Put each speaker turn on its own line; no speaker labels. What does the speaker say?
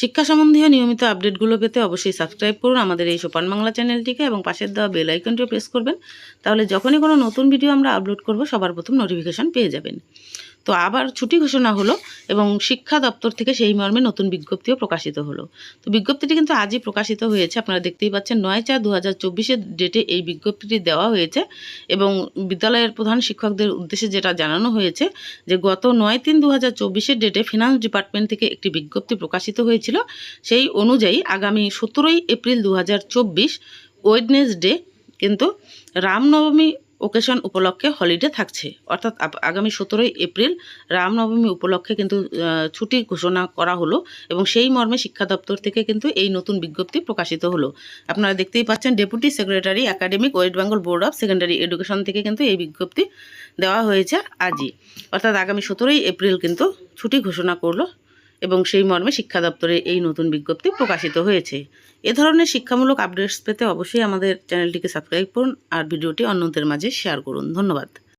শিক্ষা সম্বন্ধীয় নিয়মিত আপডেটগুলো পেতে অবশ্যই সাবস্ক্রাইব করুন আমাদের এই সোপান বাংলা চ্যানেলটিকে এবং পাশের দেওয়া বেল আইকনটিও প্রেস করবেন, তাহলে যখনই কোনো নতুন ভিডিও আমরা আপলোড করব, সবার প্রথম নোটিফিকেশান পেয়ে যাবেন। তো আবার ছুটি ঘোষণা হলো এবং শিক্ষা দপ্তর থেকে সেই মর্মে নতুন বিজ্ঞপ্তিও প্রকাশিত হলো। তো বিজ্ঞপ্তিটি কিন্তু আজই প্রকাশিত হয়েছে, আপনারা দেখতেই পাচ্ছেন নয় চার দু হাজার চব্বিশের ডেটে এই বিজ্ঞপ্তিটি দেওয়া হয়েছে এবং বিদ্যালয়ের প্রধান শিক্ষকদের উদ্দেশ্যে যেটা জানানো হয়েছে যে গত নয় তিন দু হাজার চব্বিশের ডেটে ফিনান্স ডিপার্টমেন্ট থেকে একটি বিজ্ঞপ্তি প্রকাশিত হয়েছিল। সেই অনুযায়ী আগামী সতেরোই এপ্রিল দু হাজার চব্বিশ ওয়েডনেসডে কিন্তু রামনবমী ওকেশন উপলক্ষে হলিডে থাকছে। অর্থাৎ আগামী সতেরোই এপ্রিল রামনবমী উপলক্ষে কিন্তু ছুটি ঘোষণা করা হলো এবং সেই মর্মে শিক্ষা দপ্তর থেকে কিন্তু এই নতুন বিজ্ঞপ্তি প্রকাশিত হলো। আপনারা দেখতেই পাচ্ছেন deputy secretary academic West Bengal board of secondary education থেকে কিন্তু এই বিজ্ঞপ্তি দেওয়া হয়েছে আজই। অর্থাৎ আগামী সতেরোই এপ্রিল কিন্তু ছুটি ঘোষণা করল এবং সেই মর্মে শিক্ষা দপ্তরে এই নতুন বিজ্ঞপ্তি প্রকাশিত হয়েছে। এ ধরনের শিক্ষামূলক আপডেটস পেতে অবশ্যই আমাদের চ্যানেলটিকে সাবস্ক্রাইব করুন আর ভিডিওটি অন্যদের মাঝে শেয়ার করুন। ধন্যবাদ।